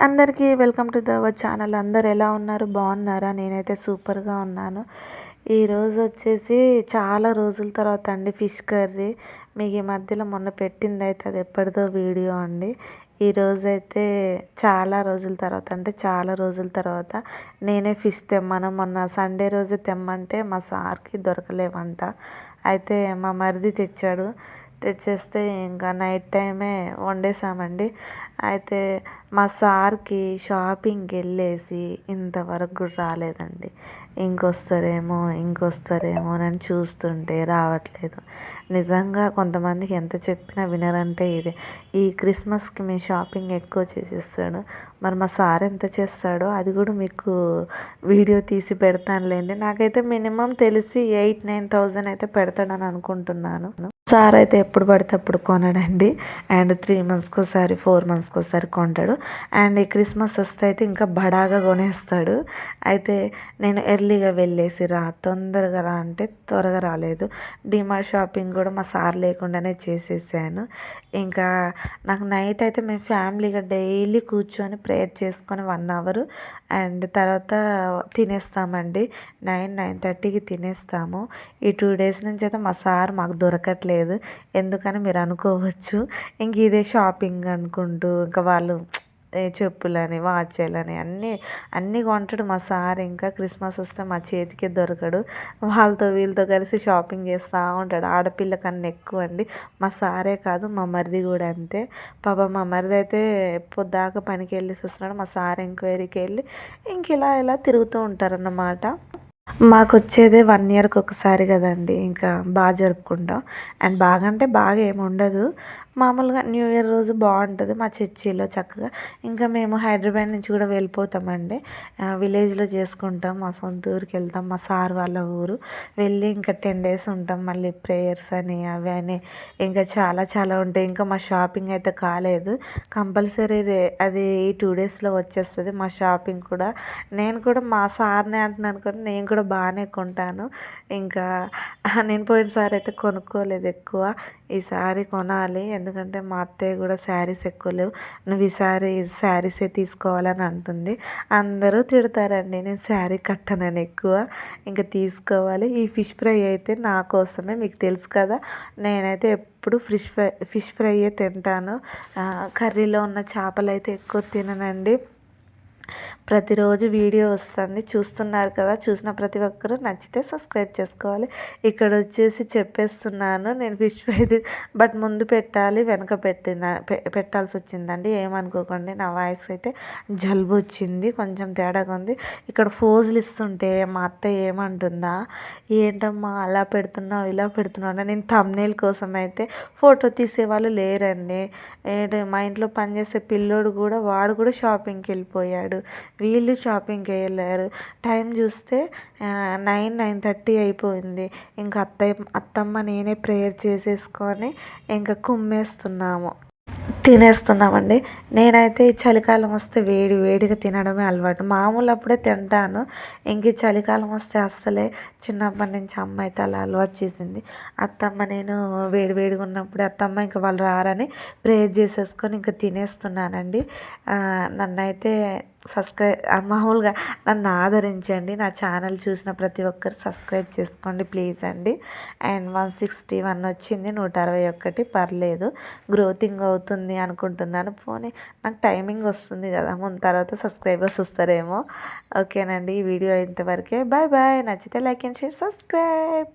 అందరికీ welcome to the channel. అందరు ఎలా ఉన్నారు? బాగున్నారా? నేనైతే సూపర్గా ఉన్నాను. ఈరోజు వచ్చేసి చాలా రోజుల తర్వాత అండి ఫిష్ కర్రీ. మీకు ఈ మధ్యలో మొన్న పెట్టింది అయితే అది ఎప్పటిదో వీడియో అండి. ఈరోజు అయితే చాలా రోజుల తర్వాత అంటే చాలా రోజుల తర్వాత నేనే ఫిష్ తెమ్మను. మొన్న సండే రోజు తెమ్మంటే మా సార్కి దొరకలేవంట. అయితే మా మరిది తెచ్చాడు. తెచ్చేస్తే ఇంకా నైట్ టైమే వండేసామండి అయితే మా సార్కి షాపింగ్కి వెళ్ళేసి ఇంతవరకు కూడా రాలేదండి. ఇంకొస్తారేమో ఇంకొస్తారేమో అని చూస్తుంటే రావట్లేదు. నిజంగా కొంతమందికి ఎంత చెప్పినా వినరంటే ఇదే. ఈ క్రిస్మస్కి మేము షాపింగ్ ఎక్కువ చేసేస్తాడు. మరి మా సార్ ఎంత చేస్తాడో అది కూడా మీకు వీడియో తీసి పెడతానులేండి. నాకైతే మినిమం తెలిసి ఎయిట్ నైన్ థౌజండ్ అయితే పెడతాడని అనుకుంటున్నాను. సార్ అయితే ఎప్పుడు పడితే అప్పుడు కొనడండి. అండ్ త్రీ మంత్స్కి ఒకసారి ఫోర్ మంత్స్కి ఒకసారి కొంటాడు. అండ్ ఈ క్రిస్మస్ వస్తే అయితే ఇంకా బడాగా కొనేస్తాడు. అయితే నేను ఎర్లీగా వెళ్ళేసి రా తొందరగా రా అంటే త్వరగా రాలేదు. డిమార్ట్ షాపింగ్ కూడా మా సార్ లేకుండానే చేసేసాను. ఇంకా నాకు నైట్ అయితే మేము ఫ్యామిలీగా డైలీ కూర్చొని ప్రేయర్ చేసుకొని వన్ అవర్. అండ్ తర్వాత తినేస్తామండి. నైన్ నైన్ థర్టీకి తినేస్తాము. ఈ టూ డేస్ నుంచి అయితే మా సార్ మాకు దొరకట్లేదు. ఎందుకని మీరు అనుకోవచ్చు. ఇంక ఇదే షాపింగ్ అనుకుంటూ ఇంకా వాళ్ళు చెప్పులని వాచ్లని అన్నీ అన్నీ కొంటాడు మా సార్. ఇంకా క్రిస్మస్ వస్తే మా చేతికే దొరకడు. వాళ్ళతో వీళ్ళతో కలిసి షాపింగ్ చేస్తూ ఉంటాడు. ఆడపిల్ల కన్నా ఎక్కువ అండి. మా సారే కాదు మా మరిది కూడా అంతే. పాప మా మరిది అయితే పొద్దాకా పనికి వెళ్ళి చూస్తున్నాడు మా సార్ ఎంక్వైరీకి వెళ్ళి ఇంక ఇలా ఇలా తిరుగుతూ ఉంటారన్నమాట. మాకు వచ్చేదే వన్ ఇయర్కి ఒకసారి కదండి. ఇంకా బాగా జరుపుకుంటాం. అండ్ బాగా అంటే బాగా ఏమి ఉండదు మామూలుగా న్యూ ఇయర్ రోజు బాగుంటుంది మా చర్చిలో చక్కగా. ఇంకా మేము హైదరాబాద్ నుంచి కూడా వెళ్ళిపోతామండి. విలేజ్లో చేసుకుంటాం మా సొంత ఊరికి వెళ్తాం మా సార్ వాళ్ళ ఊరు. వెళ్ళి ఇంకా టెన్ డేస్ ఉంటాం మళ్ళీ ప్రేయర్స్ అని అవి అని. ఇంకా చాలా చాలా ఉంటాయి. ఇంకా మా షాపింగ్ అయితే కాలేదు. కంపల్సరీ రే అది ఈ టూ డేస్లో వచ్చేస్తుంది. మా షాపింగ్ కూడా. నేను కూడా మా సార్నే అంటున్నాను కూడా నేను కూడా బాగానే కొంటాను. ఇంకా నేను పోయినసారి అయితే కొనుక్కోలేదు ఎక్కువ. ఈసారి కొనాలి ఎందుకంటే మా అత్తయ్య కూడా శారీస్ ఎక్కువ లేవు. నువ్వు ఈసారి శారీసే తీసుకోవాలని అంటుంది. అందరూ తిడతారండి నేను శారీ కట్టనని ఎక్కువ. ఇంకా తీసుకోవాలి. ఈ ఫిష్ ఫ్రై అయితే నా కోసమే మీకు తెలుసు కదా. నేనైతే ఎప్పుడు ఫిష్ ఫ్రై ఫిష్ ఫ్రైయే తింటాను. కర్రీలో ఉన్న చేపలు అయితే ఎక్కువ తిననండి. ప్రతిరోజు వీడియో వస్తుంది. చూస్తున్నారు కదా చూసిన ప్రతి ఒక్కరూ నచ్చితే సబ్స్క్రైబ్ చేసుకోవాలి. ఇక్కడ వచ్చేసి చెప్పేస్తున్నాను నేను ఫిష్ ఫ్రై బట్ ముందు పెట్టాలి వెనక పెట్టిన పెట్టాల్సి వచ్చిందండి. ఏమనుకోకండి నా వాయిస్ అయితే జలుబు వచ్చింది కొంచెం తేడాగా ఉంది. ఇక్కడ ఫోజులు ఇస్తుంటే మా అత్త ఏమంటుందా ఏంటమ్మా అలా పెడుతున్నావు ఇలా పెడుతున్నావు నేను తమ్నేల్ కోసం అయితే ఫోటో తీసేవాళ్ళు లేరండి. మా ఇంట్లో పనిచేసే పిల్లోడు కూడా వాడు కూడా షాపింగ్కి వెళ్ళిపోయాడు. వీళ్ళు షాపింగ్కి వెళ్ళారు. టైం చూస్తే నైన్ నైన్ థర్టీ అయిపోయింది. ఇంకా అత్తయ్య అత్తమ్మ నేనే ప్రేయర్ చేసేసుకొని ఇంకా కుమ్మేస్తున్నాము. తినేస్తున్నామండి. నేనైతే ఈ చలికాలం వస్తే వేడి వేడిగా తినడమే అలవాటు. మామూలు అప్పుడే తింటాను. ఇంక చలికాలం వస్తే అస్సలే చిన్నప్పటి నుంచి అమ్మ అయితే అలా అలవాటు చేసింది. అత్తమ్మ నేను వేడి వేడిగా ఉన్నప్పుడు అత్తమ్మ ఇంకా వాళ్ళు రారని ప్రేయర్ చేసేసుకొని ఇంకా తినేస్తున్నానండి. నన్నైతే సబ్స్క్రైబ్ మామూలుగా నన్ను ఆదరించండి. నా ఛానల్ చూసిన ప్రతి ఒక్కరు సబ్స్క్రైబ్ చేసుకోండి ప్లీజ్ అండి. అండ్ వన్ సిక్స్టీ వన్ వచ్చింది నూట అరవై ఒకటి పర్లేదు. గ్రోతింగ్ అవుతుంది అనుకుంటున్నాను. పోనీ నాకు టైమింగ్ వస్తుంది కదా ముందు తర్వాత సబ్స్క్రైబర్స్ వస్తారేమో. ఓకేనండి ఈ వీడియో ఇంతవరకే. Bye bye. నచ్చితే లైక్ అండ్ షేర్ సబ్స్క్రైబ్.